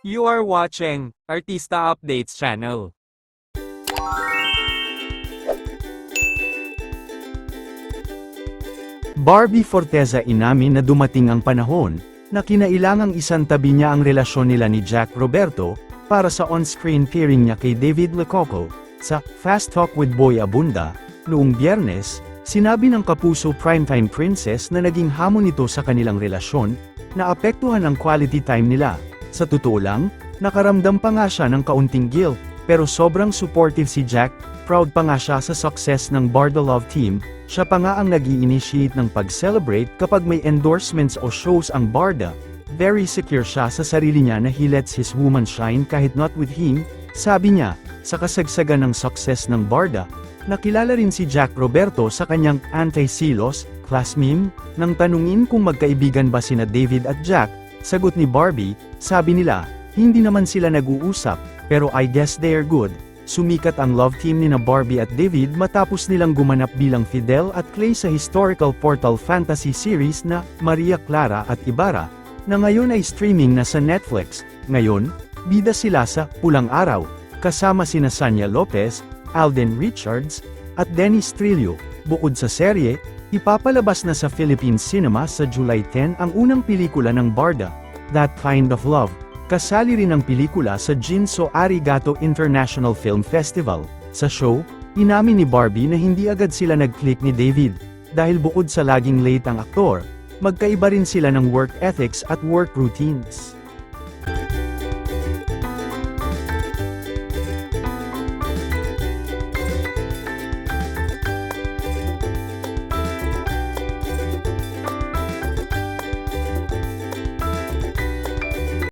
You are watching Artista Updates channel. Barbie Forteza inamin na dumating ang panahon na kinailangang isang tabi niya ang relasyon nila ni Jack Roberto para sa on-screen pairing niya kay David Lococo sa Fast Talk with Boy Abunda noong biyernes, sinabi ng kapuso primetime princess na naging hamon ito sa kanilang relasyon na apektuhan ang quality time nila. Sa totoo lang, nakaramdam pa nga siya ng kaunting guilt, pero sobrang supportive si Jack, proud pa nga siya sa success ng Barda Love Team, siya pa nga ang nag initiate ng pag-celebrate kapag may endorsements o shows ang Barda. Very secure siya sa sarili niya na he lets his woman shine kahit not with him, sabi niya, sa kasagsagan ng success ng Barda, nakilala rin si Jack Roberto sa kanyang anti-silos, class meme, nang tanungin kung magkaibigan ba sina David at Jack, sagot ni Barbie, sabi nila, hindi naman sila nag-uusap, pero I guess they're good. Sumikat ang love team ni na Barbie at David matapos nilang gumanap bilang Fidel at Clay sa historical portal fantasy series na Maria Clara at Ibarra, na ngayon ay streaming na sa Netflix. Ngayon, bida sila sa Pulang Araw, kasama sina Sanya Lopez, Alden Richards, at Dennis Trillo. Bukod sa serye, ipapalabas na sa Philippine Cinema sa July 10 ang unang pelikula ng Barda, That Kind of Love. Kasali rin ang pelikula sa Jinso Arigato International Film Festival. Sa show, inamin ni Barbie na hindi agad sila nag-click ni David. Dahil bukod sa laging late ang aktor, magkaiba rin sila ng work ethics at work routines.